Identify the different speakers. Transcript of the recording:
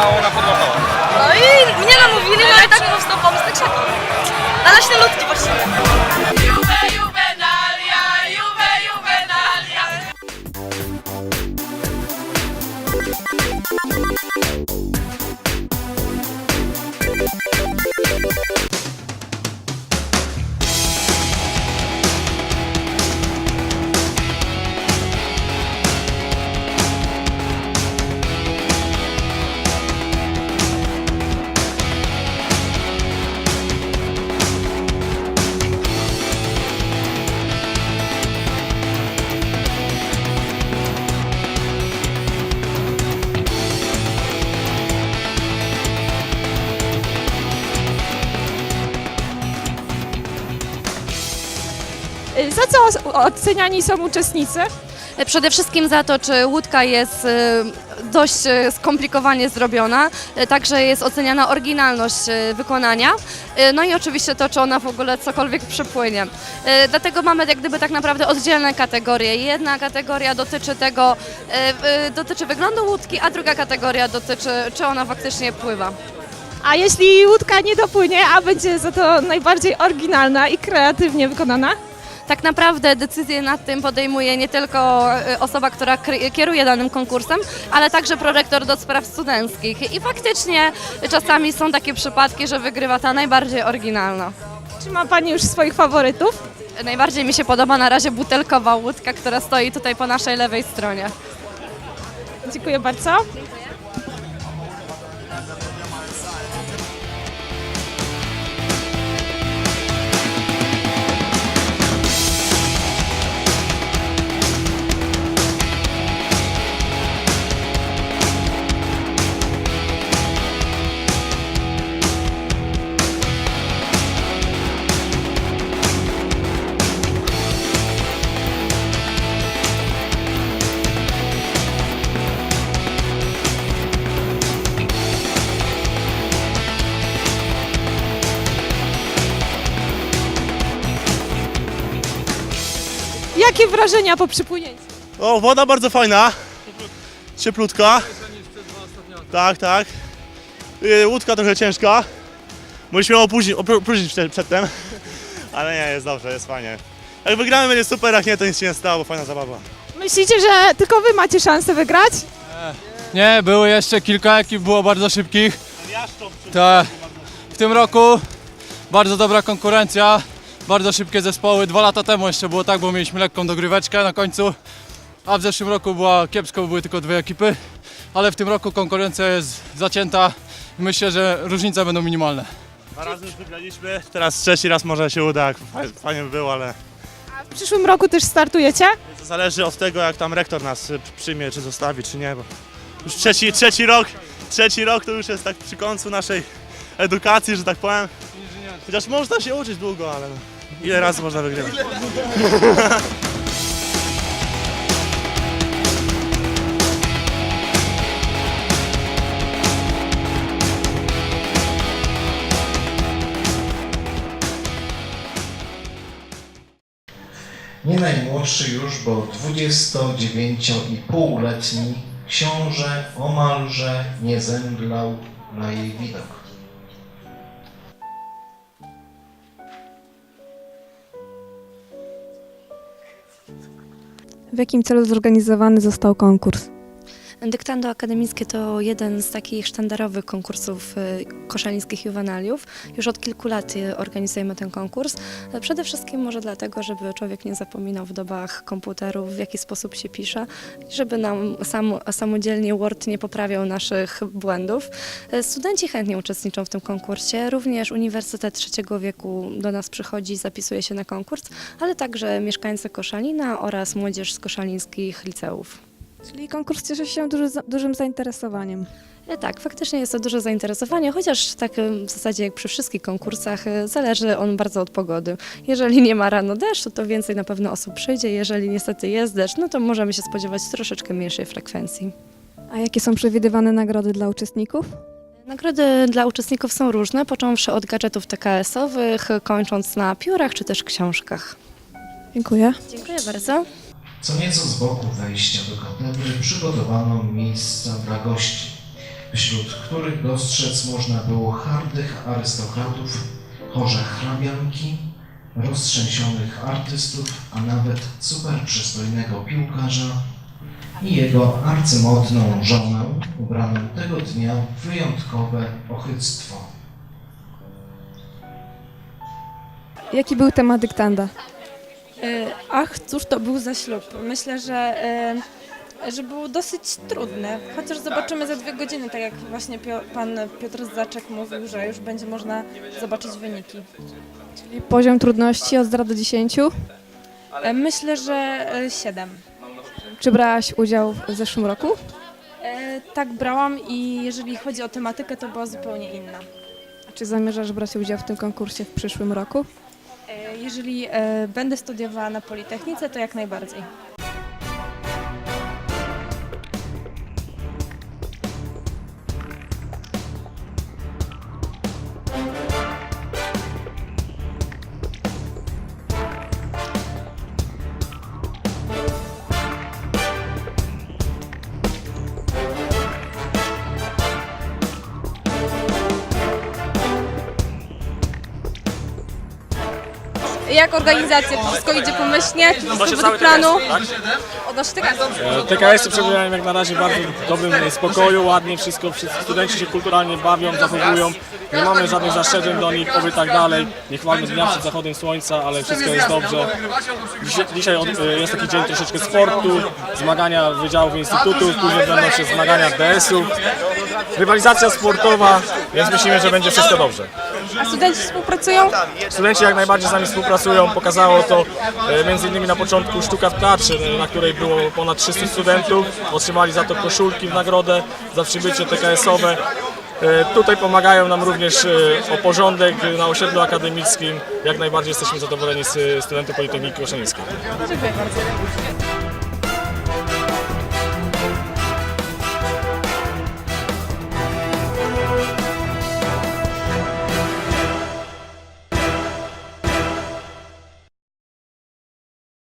Speaker 1: a
Speaker 2: ona podłapała.
Speaker 3: No i mnie namówili, no i tak powstał pomysł tak na krzaki. Na leśne ludki właściwie.
Speaker 1: Za co oceniani są uczestnicy?
Speaker 4: Przede wszystkim za to, czy łódka jest e, dość skomplikowanie zrobiona, także jest oceniana oryginalność wykonania, no i oczywiście to, czy ona w ogóle cokolwiek przepłynie. Dlatego mamy jak gdyby tak naprawdę oddzielne kategorie. Jedna kategoria dotyczy tego, dotyczy wyglądu łódki, a druga kategoria dotyczy, czy ona faktycznie pływa.
Speaker 1: A jeśli łódka nie dopłynie, a będzie za to najbardziej oryginalna i kreatywnie wykonana?
Speaker 4: Tak naprawdę decyzję nad tym podejmuje nie tylko e, osoba, która kieruje danym konkursem, ale także prorektor do spraw studenckich. I faktycznie czasami są takie przypadki, że wygrywa ta najbardziej oryginalna.
Speaker 1: Czy ma Pani już swoich faworytów?
Speaker 4: Najbardziej mi się podoba na razie butelkowa łódka, która stoi tutaj po naszej lewej stronie.
Speaker 1: Dziękuję bardzo. Jakie wrażenia po przypłynięciu?
Speaker 5: O, woda bardzo fajna. Cieplutka. Tak, tak. Y, Łódka trochę ciężka. Mogliśmy ją opóźnić, opróżnić przed- przedtem. Ale nie, jest dobrze, jest fajnie. Jak wygramy będzie super, jak nie to nic się nie stało, bo fajna zabawa.
Speaker 1: Myślicie, że tylko Wy macie szansę wygrać?
Speaker 6: Nie, były jeszcze kilka ekip, było bardzo szybkich. Tak. W tym roku bardzo dobra konkurencja, bardzo szybkie zespoły. Dwa lata temu jeszcze było tak, bo mieliśmy lekką dogryweczkę na końcu. A w zeszłym roku była kiepsko, bo były tylko dwie ekipy. Ale w tym roku konkurencja jest zacięta i myślę, że różnice będą minimalne.
Speaker 5: Dwa razy już wygraliśmy, teraz trzeci raz może się uda, jak faj- fajnie by było, ale
Speaker 1: W przyszłym roku też startujecie?
Speaker 5: to zależy od tego, jak tam rektor nas y, przyjmie, czy zostawi, czy nie, bo już trzeci, trzeci rok, trzeci rok to już jest tak przy końcu naszej edukacji, że tak powiem. Chociaż można się uczyć długo, ale no, ile razy można wygrywać?
Speaker 7: Nie najmłodszy już, bo 29,5-letni książę omalże nie zemdlał na jej widok.
Speaker 8: W jakim celu zorganizowany został konkurs?
Speaker 4: Dyktando Akademickie to jeden z takich sztandarowych konkursów y, koszalińskich juwenaliów. Już od kilku lat y, organizujemy ten konkurs. E, Przede wszystkim może dlatego, żeby człowiek nie zapominał w dobach komputerów, w jaki sposób się pisze, żeby nam sam, samodzielnie Word nie poprawiał naszych błędów. E, Studenci chętnie uczestniczą w tym konkursie, również Uniwersytet Trzeciego Wieku do nas przychodzi, zapisuje się na konkurs, ale także mieszkańcy Koszalina oraz młodzież z koszalińskich liceów.
Speaker 8: Czyli konkurs cieszy się duży, dużym zainteresowaniem.
Speaker 4: E, Tak, faktycznie jest to duże zainteresowanie, chociaż tak e, w zasadzie jak przy wszystkich konkursach e, zależy on bardzo od pogody. Jeżeli nie ma rano deszczu, to więcej na pewno osób przyjdzie, jeżeli niestety jest deszcz, no to możemy się spodziewać troszeczkę mniejszej frekwencji.
Speaker 8: A jakie są przewidywane nagrody dla uczestników?
Speaker 4: Nagrody dla uczestników są różne, począwszy od gadżetów TKS-owych, kończąc na piórach czy też książkach.
Speaker 8: Dziękuję.
Speaker 4: Dziękuję bardzo.
Speaker 7: Co nieco z boku wejścia do katedry przygotowano miejsca dla gości, wśród których dostrzec można było hardych arystokratów, chorze hrabianki, roztrzęsionych artystów, a nawet super przystojnego piłkarza i jego arcymodną żonę, ubraną tego dnia w wyjątkowe ochyctwo.
Speaker 8: Jaki był temat dyktanda?
Speaker 9: E, Ach, cóż to był za ślub. Myślę, że, e, że był dosyć trudny, chociaż zobaczymy za dwie godziny, tak jak właśnie pan Piotr Zaczek mówił, że już będzie można zobaczyć wyniki.
Speaker 8: Czyli poziom trudności od 0 do 10.
Speaker 9: E, Myślę, że e, siedem.
Speaker 8: Czy brałaś udział w zeszłym roku?
Speaker 9: Tak brałam i jeżeli chodzi o tematykę, to była zupełnie inna.
Speaker 8: A Czy zamierzasz brać udział w tym konkursie w przyszłym roku?
Speaker 9: E, Jeżeli e, będę studiowała na Politechnice, to jak najbardziej.
Speaker 1: Jak organizacja? Czy wszystko idzie pomyślnie? Czy wszystko według planu? Odnośnie tego.
Speaker 10: TKS-y przebywają jak na razie w bardzo dobrym spokoju, ładnie wszystko, wszyscy studenci się kulturalnie bawią, zachowują. Nie mamy żadnych zastrzeżeń do nich, oby tak dalej. Nie chwalmy dnia przed zachodem słońca, ale wszystko jest dobrze. Dzisiaj, dzisiaj od- jest taki dzień troszeczkę sportu, zmagania wydziałów instytutów, później będą się zmagania DS-ów. Rywalizacja sportowa, więc myślimy, że będzie wszystko dobrze.
Speaker 1: A studenci współpracują?
Speaker 10: Studenci jak najbardziej z nami współpracują. Pokazało to e, między innymi na początku sztuka w teatrze, e, na której było ponad 300 studentów. Otrzymali za to koszulki w nagrodę, za przybycie TKS-owe. E, Tutaj pomagają nam również o porządek na osiedlu akademickim. Jak najbardziej jesteśmy zadowoleni z studentów Politechniki Koszalińskiej.
Speaker 9: Dziękuję bardzo.